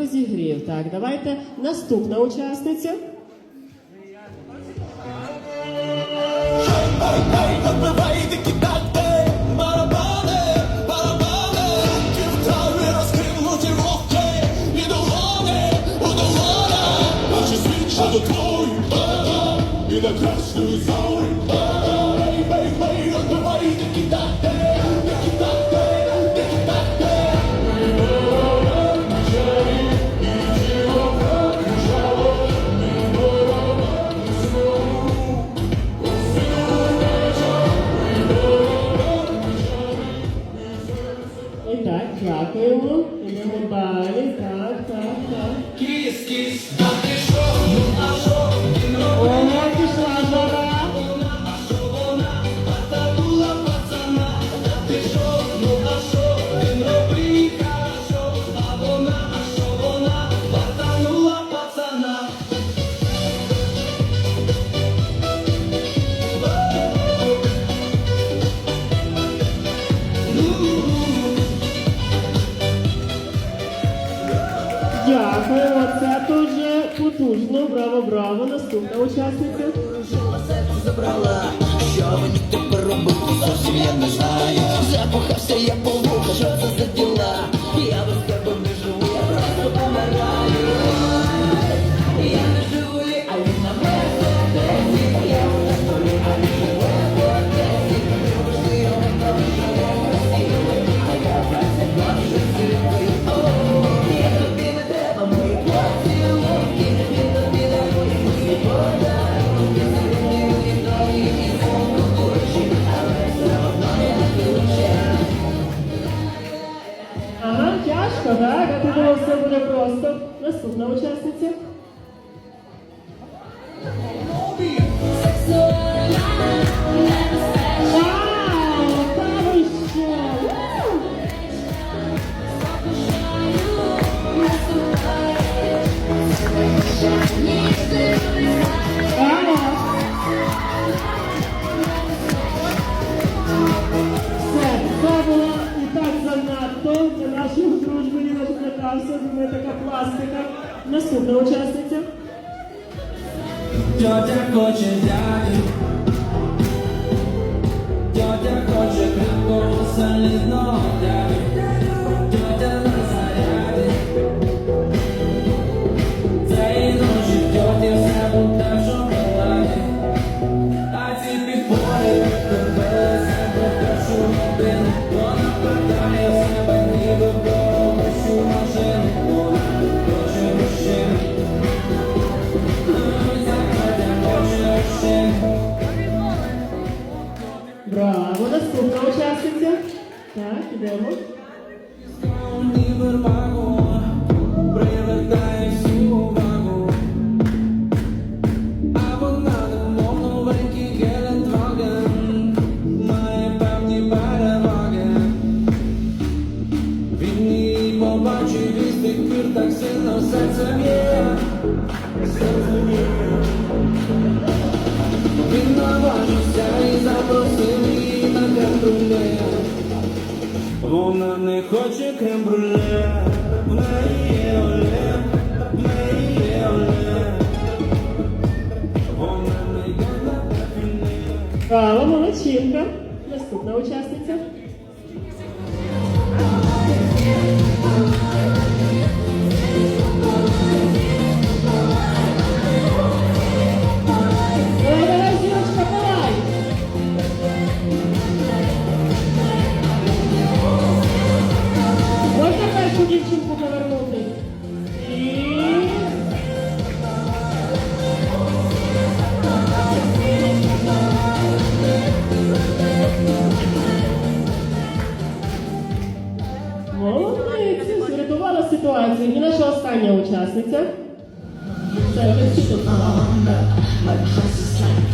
розігрів. Так, давайте наступна учасниця. Красную залу Kiss, kiss, kiss. Дякую, це дуже потужно. Браво, браво. Наступна учасниця. забрала, що мені тепер робити, зовсім я не знаю. Запахався я по що це за діла. Так, я все буде просто. Наступна учасниця. Ага. хто для нашої дружби не розквітався, думаю, така пластика. Наступна учасниця. Тетя хоче дяді. Браво, наступна учасниця. Так, ідемо. Вона не хоче крем-брюле Вона є оле, вона є оле Вона не йде на кафіне Браво, молодчинка. Наступна учасниця. ситуацію і наша остання учасниця. Це вже всі тут. My dress is like